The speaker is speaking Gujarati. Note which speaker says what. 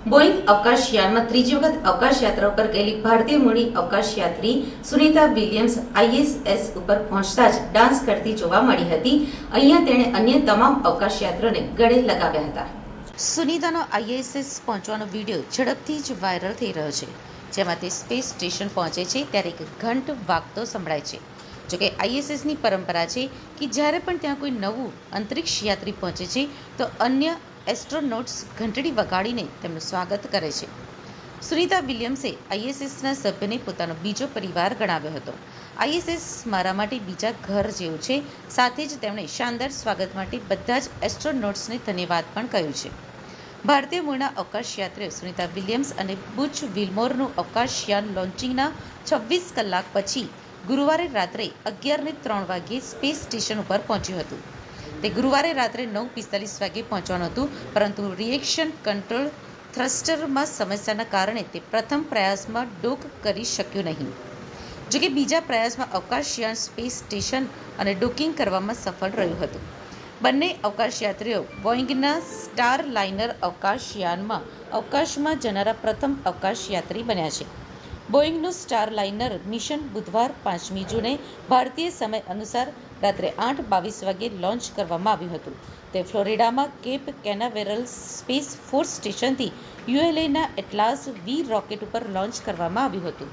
Speaker 1: અવકાશયાનમાં ત્રીજી વખત અવકાશ યાત્રા પર ગયેલી ભારતીય મૂળની અવકાશ યાત્રી સુનીતા વિલિયમ્સ આઈએસએસ ઉપર પહોંચતા જ ડાન્સ કરતી જોવા મળી હતી. અહીંયા તેણે અન્ય તમામ અવકાશ યાત્રીઓને ગળે લગાવ્યા હતા. સુનિતાનો આઈએસએસ પહોંચવાનો વીડિયો ઝડપથી જ વાયરલ થઈ રહ્યો છે, જેમાં તે સ્પેસ સ્ટેશન પહોંચે છે ત્યારે એક ઘંટ વાગતો સંભળાય છે. જોકે આઈએસએસની પરંપરા છે કે જ્યારે પણ ત્યાં કોઈ નવું અંતરિક્ષ યાત્રી પહોંચે છે, તો અન્ય એસ્ટ્રોનોટ્સ ઘંટડી વગાડીને તેમનું સ્વાગત કરે છે. સુનિતા વિલિયમ્સે આઈએસએસના સભ્યને પોતાનો બીજો પરિવાર ગણાવ્યો હતો. આઈએસએસ મારા માટે બીજા ઘર જેવું છે. સાથે જ તેમણે શાનદાર સ્વાગત માટે બધા જ એસ્ટ્રોનોટ્સને ધન્યવાદ પણ કહ્યું છે. ભારતીય મૂળના અવકાશયાત્રીઓ સુનીતા વિલિયમ્સ અને બુચ વિલમોરનું અવકાશયાન લોન્ચિંગના છવ્વીસ કલાક પછી ગુરુવારે રાત્રે અગિયારને ત્રણ વાગ્યે સ્પેસ સ્ટેશન ઉપર પહોંચ્યું હતું. તે ગુરુવારે રાત્રે નવ પિસ્તાલીસ વાગ્યે પહોંચવાનું હતું, પરંતુ રિએક્શન કંટ્રોલ થ્રસ્ટરમાં સમસ્યાના કારણે તે પ્રથમ પ્રયાસમાં ડોક કરી શક્યું નહીં. જોકે બીજા પ્રયાસમાં અવકાશયાન સ્પેસ સ્ટેશન અને ડોકિંગ કરવામાં સફળ રહ્યું હતું. બંને અવકાશયાત્રીઓ બોઇંગના સ્ટાર લાઇનર અવકાશયાનમાં અવકાશમાં જનારા પ્રથમ અવકાશયાત્રી બન્યા છે. બોઇંગનું સ્ટાર લાઇનર મિશન બુધવાર પાંચમી જૂને ભારતીય સમય અનુસાર રાત્રે આઠ બાવીસ વાગ્યે લોન્ચ કરવામાં આવ્યું હતું. તે ફ્લોરિડામાં કેપ કેનાવેરલ સ્પેસ ફોર્સ સ્ટેશનથી યુએલએના એટલાસ વી રોકેટ ઉપર લોન્ચ કરવામાં આવ્યું હતું.